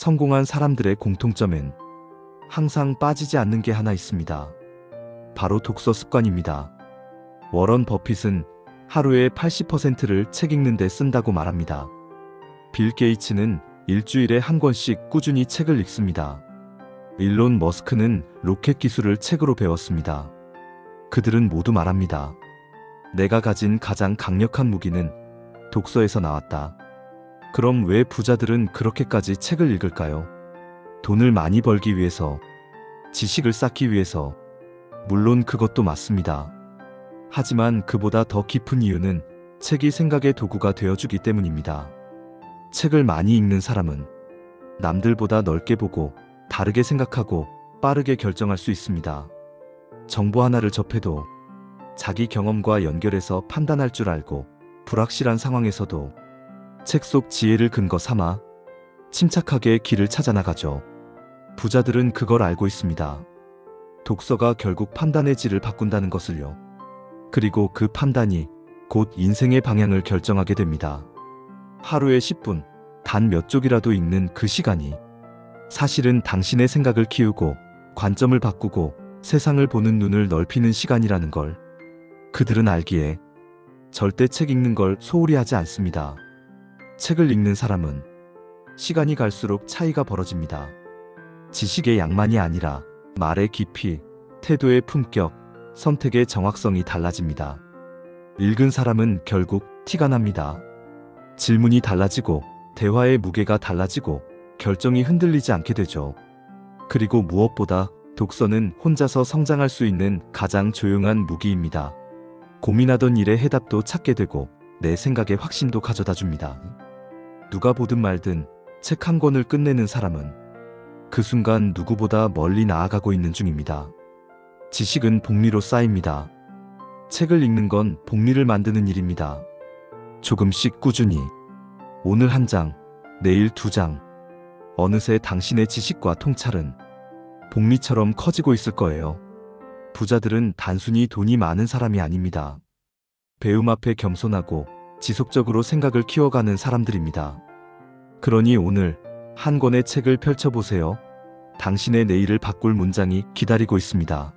성공한 사람들의 공통점엔 항상 빠지지 않는 게 하나 있습니다. 바로 독서 습관입니다. 워런 버핏은 하루에 80%를 책 읽는데 쓴다고 말합니다. 빌 게이츠는 일주일에 한 권씩 꾸준히 책을 읽습니다. 일론 머스크는 로켓 기술을 책으로 배웠습니다. 그들은 모두 말합니다. 내가 가진 가장 강력한 무기는 독서에서 나왔다. 그럼 왜 부자들은 그렇게까지 책을 읽을까요? 돈을 많이 벌기 위해서, 지식을 쌓기 위해서, 물론 그것도 맞습니다. 하지만 그보다 더 깊은 이유는 책이 생각의 도구가 되어주기 때문입니다. 책을 많이 읽는 사람은 남들보다 넓게 보고 다르게 생각하고 빠르게 결정할 수 있습니다. 정보 하나를 접해도 자기 경험과 연결해서 판단할 줄 알고 불확실한 상황에서도 책 속 지혜를 근거 삼아 침착하게 길을 찾아 나가죠. 부자들은 그걸 알고 있습니다. 독서가 결국 판단의 질을 바꾼다는 것을요. 그리고 그 판단이 곧 인생의 방향을 결정하게 됩니다. 하루에 10분, 단 몇 쪽이라도 읽는 그 시간이 사실은 당신의 생각을 키우고 관점을 바꾸고 세상을 보는 눈을 넓히는 시간이라는 걸 그들은 알기에 절대 책 읽는 걸 소홀히 하지 않습니다. 책을 읽는 사람은 시간이 갈수록 차이가 벌어집니다. 지식의 양만이 아니라 말의 깊이, 태도의 품격, 선택의 정확성이 달라집니다. 읽은 사람은 결국 티가 납니다. 질문이 달라지고 대화의 무게가 달라지고 결정이 흔들리지 않게 되죠. 그리고 무엇보다 독서는 혼자서 성장할 수 있는 가장 조용한 무기입니다. 고민하던 일에 해답도 찾게 되고 내 생각에 확신도 가져다 줍니다. 누가 보든 말든 책 한 권을 끝내는 사람은 그 순간 누구보다 멀리 나아가고 있는 중입니다. 지식은 복리로 쌓입니다. 책을 읽는 건 복리를 만드는 일입니다. 조금씩 꾸준히 오늘 한 장, 내일 두 장. 어느새 당신의 지식과 통찰은 복리처럼 커지고 있을 거예요. 부자들은 단순히 돈이 많은 사람이 아닙니다. 배움 앞에 겸손하고 지속적으로 생각을 키워가는 사람들입니다. 그러니 오늘 한 권의 책을 펼쳐보세요. 당신의 내일을 바꿀 문장이 기다리고 있습니다.